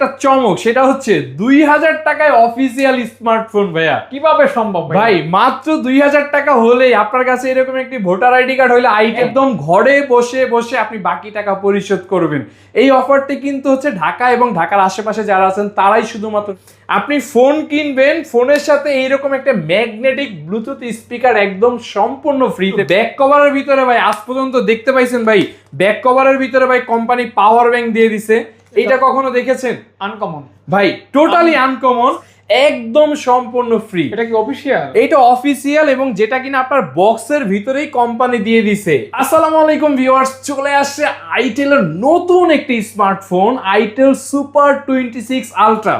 একটা চমক সেটা হচ্ছে দুই হাজার টাকায় অফিসিয়াল স্মার্টফোন ভাইয়া। কীভাবে সম্ভব ভাই মাত্র দুই হাজার টাকা হলেই আপনার কাছে এরকম একটি ভোটার আইডি কার্ড হলে আইটি একদম। ঘরে বসে বসে আপনি বাকি টাকা পরিশোধ করবেন। এই অফারটি কিন্তু হচ্ছে ঢাকা এবং ঢাকার আশেপাশে যারা আছেন তারাই শুধুমাত্র আপনি ফোন কিনবেন ফোনের সাথে এইরকম একটা ম্যাগনেটিক ব্লুটুথ স্পিকার একদম সম্পূর্ণ ফ্রিতে ব্যাক কভারের ভিতরে ভাই আজ পর্যন্ত দেখতে পাইছেন ভাই ব্যাক কভারের ভিতরে ভাই কোম্পানি পাওয়ার ব্যাংক দিয়ে দিছে। এটা কখনো দেখেছেন? আনকমন ভাই টোটালি আনকমন একদম সম্পূর্ণ ফ্রি এটা কি অফিসিয়াল এটা অফিসিয়াল এবং যেটা কিনা আপনার বক্সের ভিতরেই কোম্পানি দিয়ে দিছে। আসসালামু আলাইকুম ভিউয়ার্স চলে আসছে আইটেলের নতুন একটি smartphone itel super twenty six ultra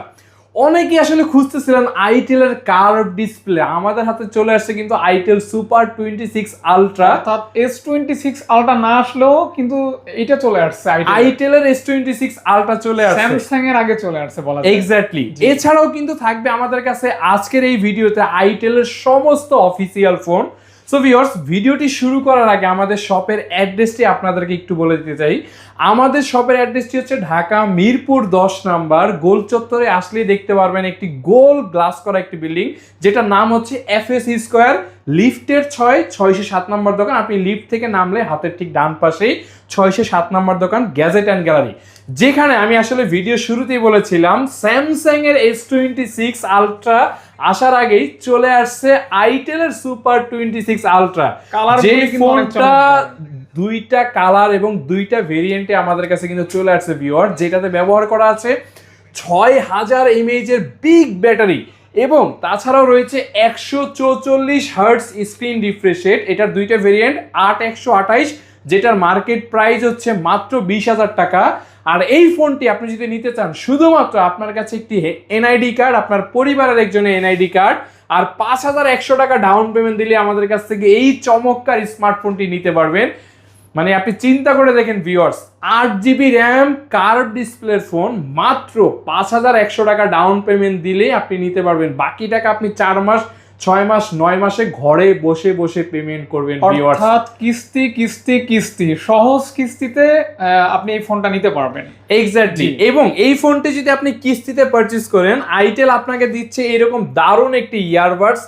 অনেকেই আসলে খুঁজতেছিলেন আইটেলের কার্ভ ডিসপ্লে আমাদের হাতে চলে আসছে কিন্তু itel super twenty six ultra অর্থাৎ এস টোয়েন্টি সিক্স আলট্রা না আসলেও কিন্তু এটা চলে আসছে আইটেলের এস টোয়েন্টি সিক্স আলট্রা চলে আসছে। স্যামসাং এর আগে চলে আসছে বলা যায়। এক্স্যাক্টলি এছাড়াও কিন্তু থাকবে আমাদের কাছে আজকের এই ভিডিওতে আইটেলের সমস্ত অফিসিয়াল ফোন সো ভিওর্স ভিডিওটি শুরু করার আগে আমাদের শপের অ্যাড্রেসটি আপনাদেরকে একটু বলে দিতে চাই। আমাদের শপের অ্যাড্রেসটি হচ্ছে ঢাকা মিরপুর দশ নাম্বার, গোল চত্বরে আসলেই দেখতে পারবেন একটি গোল গ্লাস করা একটি বিল্ডিং যেটার নাম হচ্ছে এফ এস স্কোয়ার লিফটের ছয় ছয়শো সাত নম্বর দোকান। আপনি লিফট থেকে নামলে হাতের ঠিক ডান পাশেই ছয়শো সাত নম্বর দোকান গ্যাজেট অ্যান্ড গ্যালারি যেখানে আমি আসলে ভিডিও শুরুতেই বলেছিলাম স্যামসাং এর এস টোয়েন্টি সিক্স আলট্রা আসার আগেই চলে আসছে আইটেলের সুপার টোয়েন্টি সিক্স আলট্রা যে ফোনটা দুইটা কালার এবং দুইটা ভেরিয়েন্টে আমাদের কাছে কিন্তু চলে আসছে ভিওর যেটাতে ব্যবহার করা আছে ছয় হাজার এমএইচের বিগ ব্যাটারি এবং তাছাড়াও রয়েছে একশো চৌচল্লিশ হার্টস স্ক্রিন রিফ্রেশ এটার দুইটা ভেরিয়েন্ট আট একশো আঠাইশ, যেটার মার্কেট প্রাইস হচ্ছে মাত্র বিশ হাজার টাকা। আর এই ফোনটি আপনি যদি নিতে চান, শুধুমাত্র আপনার কাছে একটি এনআইডি কার্ড আপনার পরিবারের একজনের এনআইডি কার্ড আর পাঁচ হাজার একশো টাকা ডাউন পেমেন্ট দিলে আমাদের কাছ থেকে এই চমৎকার স্মার্টফোনটি নিতে পারবেন। মানে আপনি চিন্তা করে দেখেন ভিউয়ার্স আট জিবি র্যাম কার্ভ ডিসপ্লের ফোন মাত্র পাঁচ হাজার একশো টাকা ডাউন পেমেন্ট দিলে আপনি নিতে পারবেন। বাকি টাকা আপনি চার মাস ছয় মাস নয় মাসে ঘরে বসে বসে পেমেন্ট করবেন অর্থাৎ কিস্তি কিস্তি কিস্তি সহজ কিস্তিতে আপনি এই ফোনটা নিতে পারবেন। এক্স্যাক্টলি। এবং এই ফোনটি যদি আপনি কিস্তিতে পারচেজ করেন আইটেল আপনাকে দিচ্ছে এরকম দারুণ একটি ইয়ারবাডস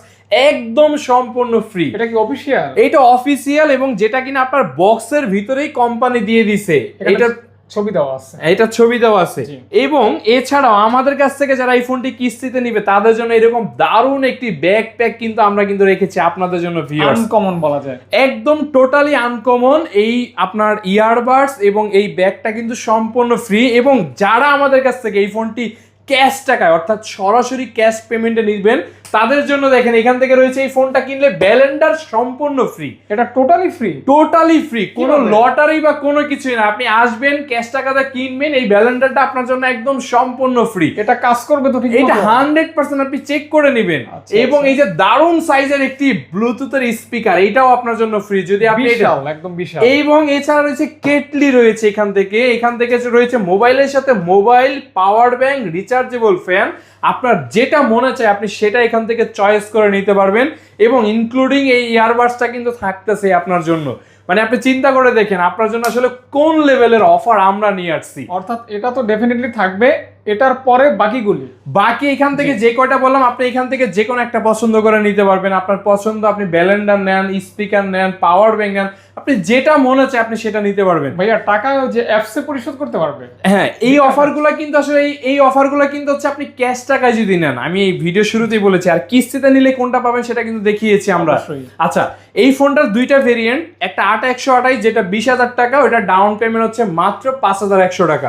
একদম সম্পূর্ণ ফ্রি এটা কি অফিসিয়াল এইটা অফিসিয়াল এবং যেটা কিনা আপনার বক্সের ভিতরেই কোম্পানি দিয়ে দিছে। এটা এটা ছবি দেওয়া আছে। এটা ছবি দেওয়া আছে। এবং এছাড়াও আমাদের কাছ থেকে যারা এই ফোনটি কিস্তিতে নিবে তাদের জন্য এরকম দারুণ একটি ব্যাগ প্যাক কিন্তু আমরা কিন্তু রেখেছি আপনাদের জন্য ভিউয়ার্স আনকমন বলা যায়। একদম টোটালি আনকমন এই আপনার ইয়ারবাডস এবং এই ব্যাগটা কিন্তু সম্পূর্ণ ফ্রি এবং যারা আমাদের কাছ থেকে এই ফোনটি ক্যাশ টাকায় অর্থাৎ সরাসরি ক্যাশ পেমেন্টে নিবেন তাদের জন্য দেখেন এখান থেকে রয়েছে এই ফোনটা কিনলে ব্যালেন্ডার সম্পূর্ণ ফ্রি এটা টোটালি ফ্রি টোটালি ফ্রি কোনো? লটারি বা কোনো কিছুই না। আপনি আসবেন ক্যাশ টাকাটা কিনবেন এই ব্যালেন্ডারটা আপনার জন্য একদম সম্পূর্ণ ফ্রি এটা কাজ করবে তো ঠিক এটা? হান্ড্রেড পার্সেন্ট আপনি চেক করে নেবেন। আচ্ছা, এবং আচ্ছা। এই যে দারুণ সাইজের একটি ব্লুটুথের স্পিকার এটাও আপনার জন্য ফ্রি যদি আপনি এটা একদম বিশাল। এবং এছাড়া রয়েছে কেটলি রয়েছে এখান থেকে। এখান থেকে রয়েছে মোবাইলের সাথে mobile power bank rechargeable fan আপনার যেটা মনে চায় আপনি সেটা এখান থেকে চয়েস করে নিতে পারবেন এবং ইনক্লুডিং এই ইয়ারবাডসটা কিন্তু থাকতেছে আপনার জন্য। মানে আপনি চিন্তা করে দেখেন, আপনার জন্য আসলে কোন লেভেলের অফার আমরা নিয়ে আসছি। অর্থাৎ এটা তো ডেফিনেটলি থাকবে। এটার পরে বাকিগুলি। বাকি এখান থেকে যে কয়টা বললাম আপনি এখান থেকে যে কোনো একটা পছন্দ করে নিতে পারবেন। আপনার পছন্দ আপনি ব্যালেন্ডার নেন স্পিকার নেন পাওয়ার ব্যাংক নেন আপনি যেটা মনে চায় আপনি সেটা নিতে পারবেন। ভাইয়া টাকা যে অ্যাপসে পরিশোধ করতে পারবেন হ্যাঁ এই অফারগুলো কিন্তু আসলে এই এই অফারগুলো কিন্তু হচ্ছে আপনি ক্যাশ টাকায় যদি নেন। আমি এই ভিডিও শুরুতেই বলেছি আর কিস্তিতে নিলে কোনটা পাবেন সেটা কিন্তু দেখিয়েছি আমরা। আচ্ছা এই ফোনটার দুইটা ভেরিয়েন্ট একটা আট একশো আঠাইশ যেটা বিশ হাজার টাকা ওটা ডাউন পেমেন্ট হচ্ছে মাত্র পাঁচ হাজার একশো টাকা।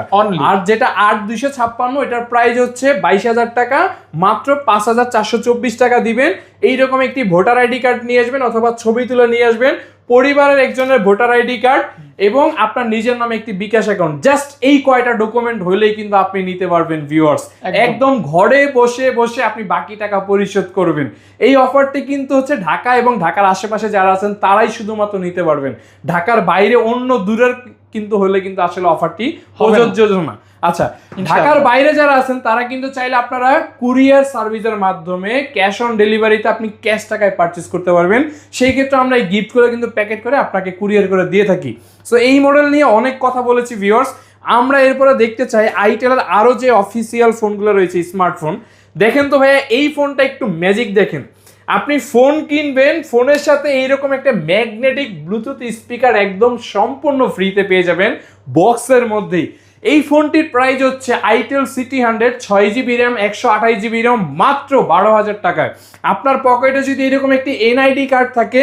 আর যেটা আট দুইশো ছাপ্পান্ন এটার প্রাইস হচ্ছে বাইশ হাজার টাকা মাত্র পাঁচ হাজার চারশো চব্বিশ টাকা দিবেন। এইরকম একটি ভোটার আইডি কার্ড নিয়ে আসবেন অথবা ছবি তুলে নিয়ে আসবেন। পরিবারের একজনের ভোটার আইডি কার্ড এবং আপনার নিজের নামে একটি বিকাশ অ্যাকাউন্ট। জাস্ট এই কয়টা ডকুমেন্ট হলেই কিন্তু আপনি নিতে পারবেন ভিউয়ার্স একদম। ঘরে বসে বসে আপনি বাকি টাকা পরিশোধ করবেন। এই অফারটি কিন্তু হচ্ছে ঢাকা এবং ঢাকার আশেপাশে যারা আছেন তারাই শুধুমাত্র নিতে পারবেন। ঢাকার বাইরে অন্য দূরের কিন্তু হলে কিন্তু আসলে অফারটি। প্রযোজ্য না। আচ্ছা ঢাকার বাইরে যারা আছেন তারা কিন্তু চাইলে আপনারা কুরিয়ার সার্ভিসের মাধ্যমে ক্যাশ অন ডেলিভারিতে আপনি ক্যাশ টাকায় পারচেস করতে পারবেন। সেই ক্ষেত্রে আমরা এই গিফট করে কিন্তু প্যাকেট করে আপনাকে কুরিয়ার করে দিয়ে থাকি। সো এই মডেল নিয়ে অনেক কথা বলেছি ভিউয়ার্স আমরা এরপরে দেখতে চাই আইটেলের আরও যে অফিসিয়াল ফোনগুলো রয়েছে স্মার্টফোন দেখেন তো ভাইয়া এই ফোনটা একটু ম্যাজিক দেখেন। আপনি ফোন কিনবেন ফোনের সাথে এইরকম একটা ম্যাগনেটিক ব্লুটুথ স্পিকার একদম সম্পূর্ণ ফ্রিতে পেয়ে যাবেন বক্সের মধ্যেই। এই ফোনটির প্রাইস হচ্ছে আইটেল সিটি হান্ড্রেড ছয় জিবি র্যাম একশো আঠাশ জিবি র্যাম মাত্র বারো হাজার টাকায়। আপনার পকেটে যদি এরকম একটি এনআইডি কার্ড থাকে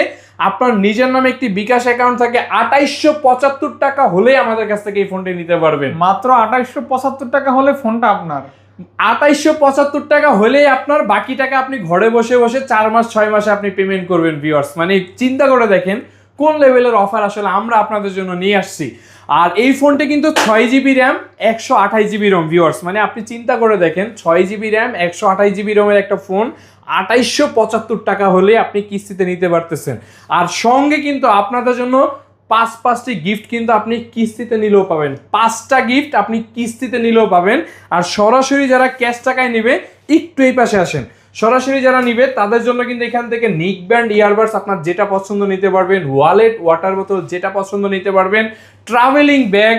আপনার নিজের নামে একটি বিকাশ অ্যাকাউন্ট থাকে আঠাইশশো পঁচাত্তর টাকা হলেই আমাদের কাছ থেকে এই ফোনটি নিতে পারবেন। মাত্র আঠাইশশো পঁচাত্তর টাকা হলে ফোনটা আপনার। আঠাইশশো পঁচাত্তর টাকা হলেই আপনার বাকি টাকা আপনি ঘরে বসে বসে চার মাস ছয় মাসে আপনি পেমেন্ট করবেন ভিউয়ার্স মানে চিন্তা করে দেখেন কোন লেভেলের অফার আসলে আমরা আপনাদের জন্য নিয়ে আসছি। আর এই ফোনটি কিন্তু ছয় জিবি র্যাম একশো আঠাশ জিবি রোম ভিউয়ার্স মানে আপনি চিন্তা করে দেখেন, ছয় জিবি র্যাম একশো আঠাশ জিবি রোমের একটা ফোন আঠাইশশো পঁচাত্তর টাকা হলে আপনি কিস্তিতে নিতে পারতেছেন। আর সঙ্গে কিন্তু আপনাদের জন্য পাঁচ পাঁচটি গিফট কিন্তু আপনি কিস্তিতে নিলেও পাবেন। পাঁচটা গিফট আপনি কিস্তিতে নিলেও পাবেন। আর সরাসরি যারা ক্যাশ টাকায় নেবে, একটু এই পাশে আসেন। সরাসরি যারা নিবে তাদের জন্য কিন্তু এখান থেকে নিক ব্যান্ড ইয়ারবাডস আপনার যেটা পছন্দ নিতে পারবেন ওয়ালেট ওয়াটার বোতল যেটা পছন্দ নিতে পারবেন ট্রাভেলিং ব্যাগ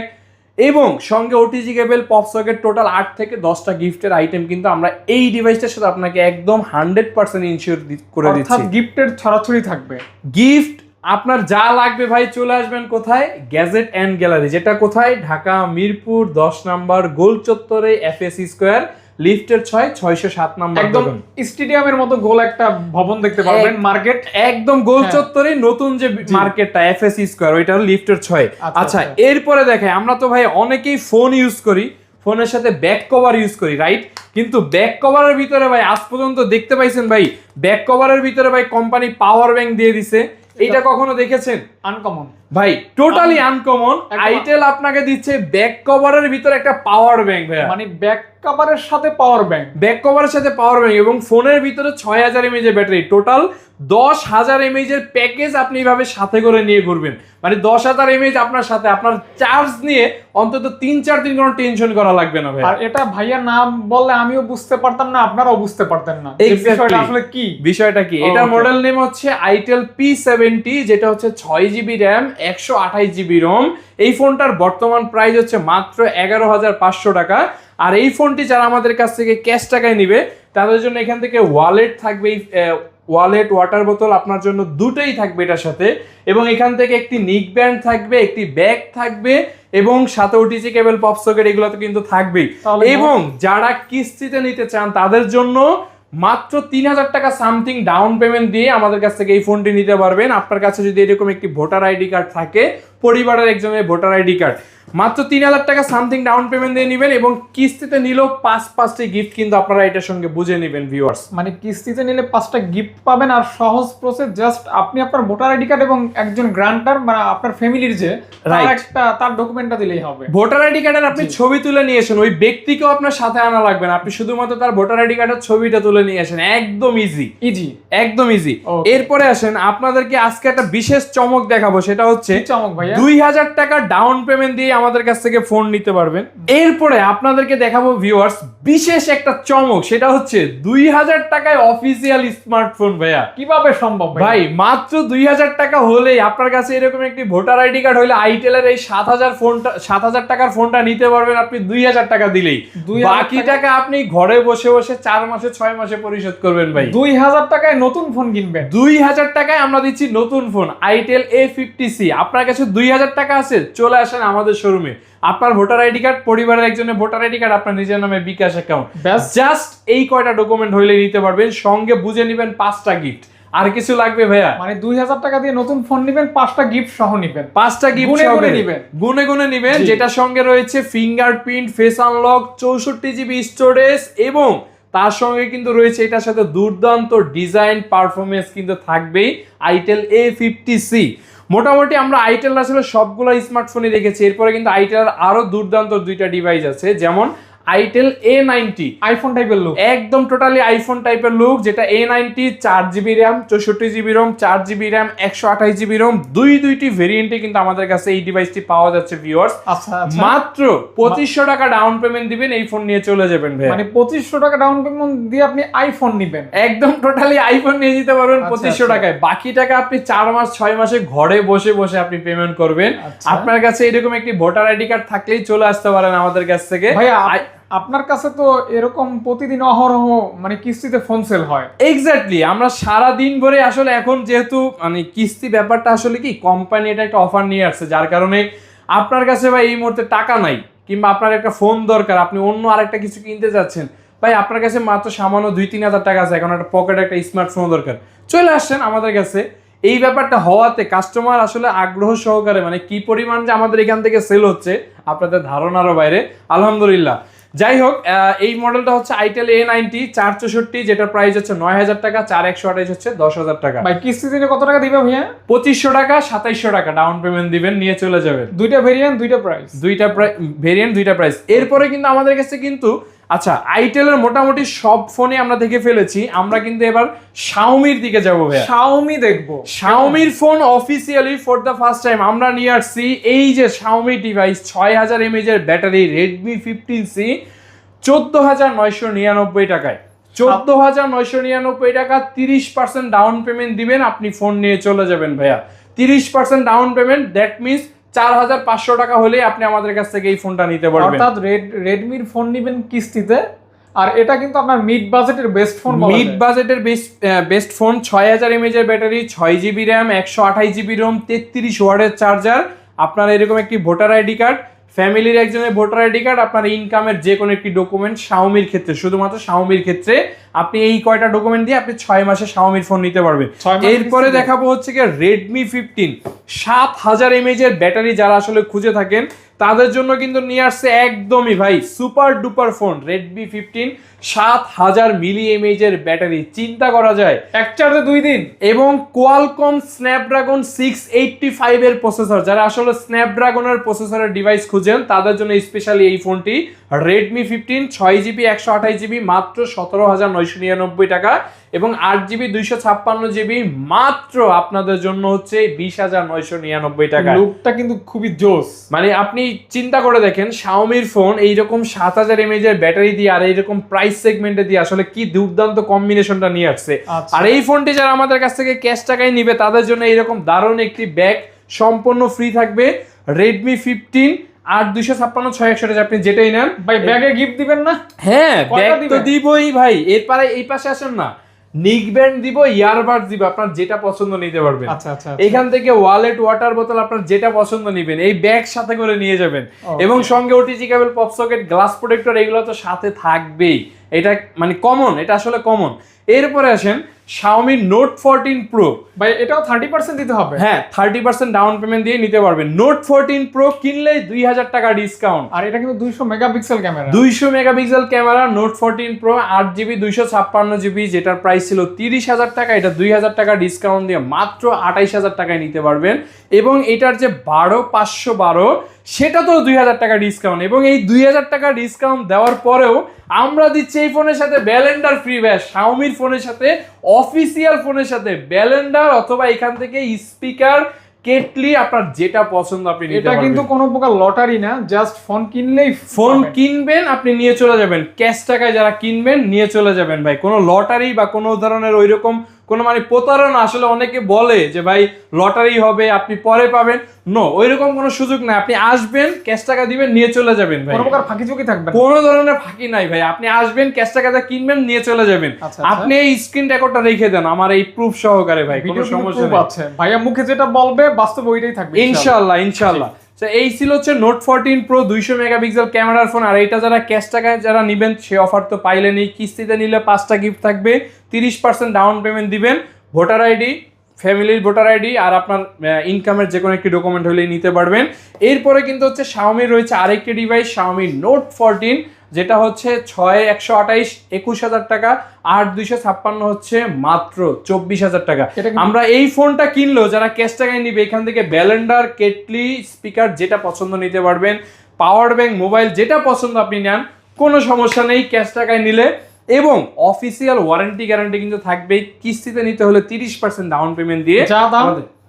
এবং সঙ্গে OTG cable pop socket total আট থেকে দশটা গিফটের আইটেম কিন্তু আমরা এই ডিভাইসটার সাথে আপনাকে একদম হান্ড্রেড পার্সেন্ট ইনশিওর করে দিচ্ছি। গিফটের ছড়াছড়ি থাকবে। গিফট আপনার যা লাগবে ভাই চলে আসবেন কোথায়? গ্যাজেট অ্যান্ড গ্যালারি যেটা কোথায়? ঢাকা মিরপুর দশ নাম্বার গোল চত্বরে এফএসি স্কোয়ার লিফটের ছয় ছয়শো সাত নাম্বার একদম। স্টেডিয়ামের মতো গোল একটা ভবন দেখতে পারবেন মার্কেট। একদম গোল হ্যাঁ। চত্বরে নতুন যে মার্কেটটা এফএসি স্কোয়ার ওইটা লিফটের ছয়। আচ্ছা, আচ্ছা। আচ্ছা। এরপরে দেখে আমরা তো ভাই অনেকেই ফোন ইউজ করি ফোনের সাথে ব্যাক কভার ইউজ করি রাইট কিন্তু ব্যাক কভারের ভিতরে ভাই আজ পর্যন্ত দেখতে পাইছেন ভাই ব্যাক কভারের ভিতরে ভাই কোম্পানি পাওয়ার ব্যাংক দিয়ে দিছে। এটা কখনো দেখেছেন? আনকমন ভাই টোটালি আনকমন আইটেল আপনাকে দিচ্ছে ব্যাক কভারের ভিতরে একটা পাওয়ার ব্যাংক ভাইয়া। মানে ব্যাক কভারের সাথে পাওয়ার ব্যাংক ব্যাক কভারের সাথে পাওয়ার ব্যাংক এবং ফোনের ভিতরে ছয় হাজার এমএজ এর ব্যাটারি টোটাল দশ হাজার এমএজ এর প্যাকেজ আপনি এইভাবে সাথে করে নিয়ে ঘুরবেন। মানে দশ হাজার এমএজ আপনার সাথে আপনার চার্জ নিয়ে অন্তত তিন চার দিন কোনো টেনশন করা লাগবে না ভাই আর এটা ভাইয়া না বললে আমিও বুঝতে পারতাম না আপনারাও বুঝতে পারতেন না। বিষয়টা আসলে কি? বিষয়টা কি? এটার মডেল নেম হচ্ছে আইটেল পি সেভেন্টি যেটা হচ্ছে ছয় জিবি র্যাম একশো আঠাইশ জিবি রোম। এই ফোনটার বর্তমান প্রাইস হচ্ছে মাত্র এগারো হাজার পাঁচশো টাকা। আর এই ফোনটি যারা আমাদের কাছ থেকে ক্যাশ টাকায় নিবে তাদের জন্য এখান থেকে ওয়ালেট থাকবে ওয়ালেট ওয়াটার বোতল আপনার জন্য দুটোই থাকবে এটার সাথে। এবং এখান থেকে একটি নিক ব্যান্ড থাকবে একটি ব্যাগ থাকবে এবং সাথে ওটিজি কেবল পপ সকেট এগুলো তো কিন্তু থাকবেই। এবং যারা কিস্তিতে নিতে চান তাদের জন্য মাত্র তিন হাজার টাকা সামথিং ডাউন পেমেন্ট দিয়ে আমাদের কাছ থেকে এই ফোনটি নিতে পারবেন। আপনার কাছে যদি এরকম একটি ভোটার আইডি কার্ড থাকে, পরিবারের একজনের ভোটার আইডি কার্ড মাত্র তিন হাজার টাকা সামথিং ডাউন পেমেন্ট দিয়ে নেবেন এবং কিস্তিতে নিলেও পাঁচ পাঁচটি গিফট কিন্তু আপনারা এটার সঙ্গে বুঝে নেবেন ভিউয়ার্স মানে কিস্তিতে নিলে পাঁচটা গিফট পাবেন আর সহজ প্রসেস জাস্ট আপনি আপনার ভোটার আইডি কার্ড এবং একজন গ্রান্টার মানে আপনার ফ্যামিলির যে তার একটা তার ডকুমেন্টটা দিলেই হবে। ভোটার আইডি কার্ডের আপনি ছবি তুলে নিয়ে আসেন ওই ব্যক্তিকেও আপনার সাথে আনা লাগবে না। আপনি শুধুমাত্র তার ভোটার আইডি কার্ডের ছবিটা তুলে নিয়ে আসেন একদম ইজি ইজি একদম ইজি এরপরে আসেন আপনাদেরকে আজকে একটা বিশেষ চমক দেখাবো সেটা হচ্ছে চমক ভাইয়া? দুই হাজার টাকা ডাউন পেমেন্ট দিয়ে আমাদের কাছ থেকে ফোন নিতে পারবেন। এরপরে আপনাদেরকে দেখাবো ভিউয়ার্স বিশেষ একটা চমক সেটা হচ্ছে দুই হাজার টাকায় অফিসিয়াল স্মার্টফোন ভাইয়া। কীভাবে সম্ভব ভাই মাত্র দুই হাজার টাকা হলেই আপনার কাছে এরকম একটি ভোটার আইডি কার্ড হলে আইটেলের এই সাত হাজার ফোনটা সাত হাজার টাকার ফোনটা নিতে পারবেন আপনি দুই হাজার টাকা দিলেই। বাকি টাকা- আপনি ঘরে বসে বসে চার মাসে ছয় মাসে পরিশোধ করবেন ভাই। দুই হাজার টাকায় নতুন ফোন কিনবেন? দুই হাজার টাকায় আমরা দিচ্ছি নতুন phone itel A fifty C আপনার কাছে দুই হাজার টাকা আছে চলে আসেন আমাদের শোরুমে। আপনার ভোটার আইডি কার্ড পরিবারের একজনের ভোটার আইডি কার্ড আপনার নিজের নামে বিকাশ অ্যাকাউন্ট জাস্ট এই কয়টা ডকুমেন্ট হইলে নিতে পারবেন সঙ্গে বুঝে নেবেন পাঁচটা গিফট আর কিছু লাগবে ভাইয়া? মানে দুই হাজার টাকা দিয়ে নতুন ফোন নিবেন পাঁচটা গিফট সহ নিবেন। পাঁচটা গিফট নিবেন। গুনে গুনে নিবেন জি। যেটার সঙ্গে রয়েছে ফিঙ্গারপ্রিন্ট ফেস আনলক চৌষট্টি জিবি স্টোরেজ এবং তার সঙ্গে কিন্তু রয়েছে এটার সাথে দুর্দান্ত ডিজাইন পারফরমেন্স কিন্তু থাকবেই আইটেল এ ফিফটি সি মোটামুটি আমরা আইটেল আসলে সবগুলো স্মার্টফোনই দেখেছি এরপরে কিন্তু আইটেল আরও দুর্দান্ত দুইটা ডিভাইস আছে। যেমন আইটেল এ নাইনটি আইফোন টাইপের লুক একদম টোটালি আইফোন টাইপের লুক যেটা এ নাইনটি চার জিবি র্যাম চৌষট্টি জিবি রোম চার জিবি র্যাম একশো আঠাশ জিবি রোম দুই দুইটি ভেরিয়েন্টে কিন্তু আমাদের কাছে এই ডিভাইসটি পাওয়া যাচ্ছে ভিউয়ার্স আচ্ছা আচ্ছা। মাত্র পঁচিশশো টাকা ডাউন পেমেন্ট দিবেন এই ফোন নিয়ে চলে যাবেন ভাই মানে পঁচিশশো টাকা ডাউন পেমেন্ট দিয়ে আপনি আইফোন নিবেন? একদম টোটালি আইফোন নিয়ে যেতে পারবেন আচ্ছা, পঁচিশশো। টাকায়। বাকি টাকা আপনি চার মাস ছয় মাসে ঘরে বসে বসে আপনি পেমেন্ট করবেন। আপনার কাছে এরকম একটি ভোটার আইডি কার্ড থাকলেই চলে আসতে পারেন আমাদের কাছ থেকে। ভাইয়া আই- আপনার কাছে তো এরকম প্রতিদিন অহরহ মানে কিস্তিতে ফোন সেল হয়। এক্স্যাক্টলি আমরা সারা দিন ভরে আসলে এখন যেহেতু মানে কিস্তি ব্যাপারটা আসলে কি কোম্পানি এটা একটা অফার নিয়ে আসছে, যার কারণে আপনার কাছে ভাই এই মুহূর্তে টাকা নাই, কিংবা আপনার একটা ফোন দরকার, আপনি অন্য আরেকটা কিছু কিনতে যাচ্ছেন। ভাই, আপনার কাছে মাত্র সামান্য দুই তিন হাজার টাকা আছে, এখন একটা পকেটে একটা স্মার্টফোন দরকার। চলে আসছেন আমাদের কাছে, এই ব্যাপারটা হওয়াতে কাস্টমার আসলে আগ্রহ সহকারে মানে কি পরিমাণ যে আমাদের এখান থেকে সেল হচ্ছে, আপনাদের ধারণারও বাইরে। আলহামদুলিল্লাহ। যাই হোক এই মডেলটা হচ্ছে আইটেল এ নাইনটি চার চৌষট্টি যেটার প্রাইস হচ্ছে নয় হাজার টাকা চার একশো আঠাইশ হচ্ছে দশ হাজার টাকা। ভাই কিস্তি দিনে কত টাকা দিবে ভাইয়া? পঁচিশশো টাকা সাতাইশশো টাকা ডাউন পেমেন্ট দিবেন নিয়ে চলে যাবেন। দুইটা ভেরিয়েন্ট দুইটা প্রাইস দুইটা ভেরিয়েন্ট দুইটা প্রাইস এরপরে কিন্তু আমাদের কাছে কিন্তু আচ্ছা আইটেলের মোটামুটি সব ফোনে আমরা দেখে ফেলেছি। আমরা কিন্তু এবার শাওমির দিকে যাব ভাইয়া। শাওমি দেখব। শাওমির phone officially for the first time আমরা নিয়ে আসছি। এই যে শাওমি ডিভাইস ছয় হাজার এমএজ এর ব্যাটারি রেডমি ফিফটিন সি চোদ্দ হাজার নয়শো নিরানব্বই টাকায়। চোদ্দ হাজার নয়শো নিরানব্বই টাকা তিরিশ পার্সেন্ট ডাউন পেমেন্ট দিবেন আপনি ফোন নিয়ে চলে যাবেন ভাইয়া। তিরিশ percent down payment that means চার হাজার পাঁচশো টাকা হলে আপনি আমাদের কাছ থেকে এই ফোনটা নিতে পারবেন। অর্থাৎ রেড রেডমির ফোন নিবেন কিস্তিতে আর এটা কিন্তু আপনার মিড বাজেটের বেস্ট ফোন মিড বাজেটের বেস্ট ফোন ছয় হাজার এমএজ এর ব্যাটারি ছয় জিবি র্যাম একশো আঠাশ জিবি রোম তেত্রিশ ওয়ার্ডের চার্জার আপনার এরকম একটি ভোটার আইডি কার্ড ফ্যামিলির একজনের ভোটার আইডি কার্ড আপনার ইনকামের যে কোনো একটি ডকুমেন্ট শাওমির ক্ষেত্রে শুধুমাত্র শাওমির ক্ষেত্রে আপনি এই কয়টা ডকুমেন্ট দিয়ে আপনি ছয় মাসে শাওমির ফোন নিতে পারবেন। এরপরে দেখাবো হচ্ছে কি রেডমি ফিফটিন সাত হাজার এমএজ এর ব্যাটারি যারা আসলে খুঁজে থাকেন তাদের জন্য কিন্তু নিয়ে আসছে একদমই ভাই super duper phone Redmi fifteen সাত হাজার মিলি এমএজ এর ব্যাটারি। চিন্তা করা যায়, এক চার্জে দুই দিন। এবং Qualcomm Snapdragon six eighty five এর প্রসেসর যারা আসলে স্ন্যাপড্রাগনের প্রসেসরের ডিভাইস খুঁজেন, তাদের জন্য স্পেশালি এই ফোনটি। রেডমি ফিফটিন ছয় জিবি একশো আঠাশ জিবি মাত্র সতেরো হাজার নয়শো নিরানব্বই টাকা। এবং আট জিবি দুইশো ছাপ্পান্ন জিবি মাত্র আপনাদের জন্য হচ্ছে বিশ হাজার নয়শো নিরানব্বই টাকা লুকটা কিন্তু খুবই জোস। মানে আপনি চিন্তা করে দেখেন শাওমির ফোন এইরকম সাত হাজার এমএজ এর ব্যাটারি দিয়ে আর এইরকম প্রাইস সেগমেন্টে দিয়ে আসলে কি দুর্দান্ত কম্বিনেশনটা নিয়ে আসছে। আচ্ছা। আর এই ফোনটি যারা আমাদের কাছ থেকে ক্যাশ টাকায় নিবে তাদের জন্য এইরকম দারুণ একটি ব্যাগ সম্পূর্ণ ফ্রি থাকবে। রেডমি ফিফটিন আর দুইশো ছাপ্পান্ন ছয় একশো আপনি যেটাই নেন। ভাই ব্যাগে গিফট দিবেন না? হ্যাঁ ব্যাগ তো দিবই ভাই। এরপরে এই পাশে আসেন না। নিক ব্যান্ড দিব ইয়ারবাড দিব আপনার যেটা পছন্দ নিতে পারবেন। আচ্ছা আচ্ছা এখান থেকে ওয়ালেট ওয়াটার বোতল আপনার যেটা পছন্দ নেবেন এই ব্যাগ সাথে করে নিয়ে যাবেন। এবং সঙ্গে OTG cable pop socket glass protector এগুলো তো সাথে থাকবেই। এটা মানে কমন এটা আসলে কমন এরপরে আসেন Xiaomi Note 14 Pro. ভাই এটাও থার্টি পার্সেন্ট দিতে হবে। হ্যাঁ থার্টি পার্সেন্ট ডাউন পেমেন্ট দিয়ে নিতে পারবেন। নোট ফোরটিন প্রো কিনলেই দুই হাজার টাকা ডিসকাউন্ট আর এটা কিন্তু দুইশো মেগাপিক্সেল ক্যামেরা। দুইশো megapixel camera note fourteen pro আট জিবি দুইশো ছাপ্পান্ন জিবি যেটার প্রাইস ছিল তিরিশ হাজার টাকা এটা দুই হাজার টাকা ডিসকাউন্ট দিয়ে মাত্র আঠাইশ হাজার টাকায় নিতে পারবেন। এবং এটার যে বারো পাঁচশো বারো সেটা তো দুই হাজার টাকা ডিসকাউন্ট এবং এই দুই হাজার টাকা ডিসকাউন্ট দেওয়ার পরেও আমরা দিচ্ছি এই ফোনের সাথে ব্যালেন্ডার ফ্রি ব্যাস শাওমির ফোনের সাথে অফিসিয়াল ফোনের সাথে ব্যালেন্ডার অথবা এখান থেকে স্পিকার কেটলি আপনার যেটা পছন্দ আপনি এটা কিন্তু কোনো প্রকার লটারি না জাস্ট ফোন কিনলেই ফোন কিনবেন আপনি নিয়ে চলে যাবেন। ক্যাশ টাকায় যারা কিনবেন নিয়ে চলে যাবেন ভাই। কোনো লটারি বা কোনো ধরনের ওই রকম কোনো মানে প্রতারণা আসলে অনেকে বলে যে ভাই লটারি হবে আপনি পরে পাবেন। নো ওই রকম কোনো সুযোগ নাই। আপনি আসবেন ক্যাশ টাকা দিবেন নিয়ে চলে যাবেন ভাই। কোনো প্রকার ফাঁকি চুকি থাকবে। কোনো ধরনের ফাঁকি নাই ভাই। আপনি আসবেন ক্যাশ টাকাটা কিনবেন নিয়ে চলে যাবেন। আচ্ছা, আচ্ছা। আপনি এই স্ক্রিন রেকর্ডটা রেখে দেন আমার এই প্রুফ সহকারে ভাই। কোনো সমস্যা নেই। ভাইয়া মুখে যেটা বলবে বাস্তবে ওইটাই থাকবে ইনশাল্লাহ ইনশাল্লাহ তো এই ছিল হচ্ছে নোট ফোরটিন প্রো দুইশো মেগাপিক্সেল ক্যামেরার ফোন আর এটা যারা ক্যাশ টাকায় যারা নেবেন, সে অফার তো পাইলেনই কিস্তিতে নিলে পাঁচটা গিফট থাকবে। তিরিশ পার্সেন্ট ডাউন পেমেন্ট দিবেন। ভোটার আইডি ফ্যামিলির ভোটার আইডি আর আপনার ইনকামের যে কোনো একটি ডকুমেন্ট হলেই নিতে পারবেন। এরপরে কিন্তু হচ্ছে শাওমির রয়েছে আরেকটি ডিভাইস শাওমি নোট ফোরটিন যেটা হচ্ছে ছয় একশো আঠাইশ একুশ হাজার টাকা আট দুইশো ছাপ্পান্ন হচ্ছে মাত্র চব্বিশ হাজার টাকা। আমরা এই ফোনটা কিনলো যারা ক্যাশ টাকায় নিবে এখান থেকে ব্যালেন্ডার কেটলি স্পিকার যেটা পছন্দ নিতে পারবেন পাওয়ার ব্যাংক মোবাইল যেটা পছন্দ আপনি নেন কোনো সমস্যা নেই ক্যাশ টাকায় নিলে। এবং অফিসিয়াল ওয়ারেন্টি গ্যারান্টি কিন্তু থাকবে কিস্তিতে নিতে হলে তিরিশ পার্সেন্ট ডাউন পেমেন্ট দিয়ে যা দাম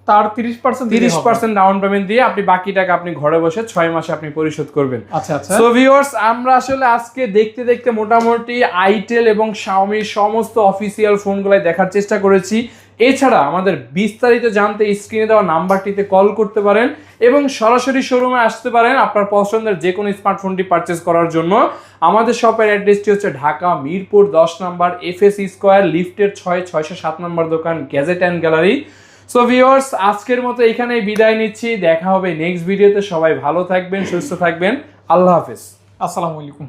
তার তিরিশ পার্সেন্ট তিরিশ পার্সেন্ট ডাউন পেমেন্ট দিয়ে আপনি বাকি টাকা আপনি ঘরে বসে ছয় মাসে আপনি পরিশোধ করবেন। আচ্ছা আচ্ছা। সো ভিউয়ার্স আমরা আসলে আজকে দেখতে দেখতে মোটামুটি আইটেল এবং শাওমির সমস্ত অফিসিয়াল ফোনগুলাই দেখার চেষ্টা করেছি। এছাড়া আমাদের বিস্তারিত জানতে স্ক্রিনে দেওয়া নাম্বারটিতে কল করতে পারেন এবং সরাসরি শোরুমে আসতে পারেন আপনার পছন্দের যে কোনো স্মার্টফোনটি পারচেস করার জন্য। আমাদের শপের অ্যাড্রেসটি হচ্ছে ঢাকা মিরপুর দশ নম্বর এফ এস স্কোয়ার লিফটের ছয় ছয়শো সাত নম্বর দোকান gadget and gallery so viewers আজকের মতো এখানেই বিদায় নিচ্ছি। দেখা হবে নেক্সট ভিডিওতে সবাই ভালো থাকবেন, সুস্থ থাকবেন। আল্লাহ হাফেজ। আসসালামু আলাইকুম।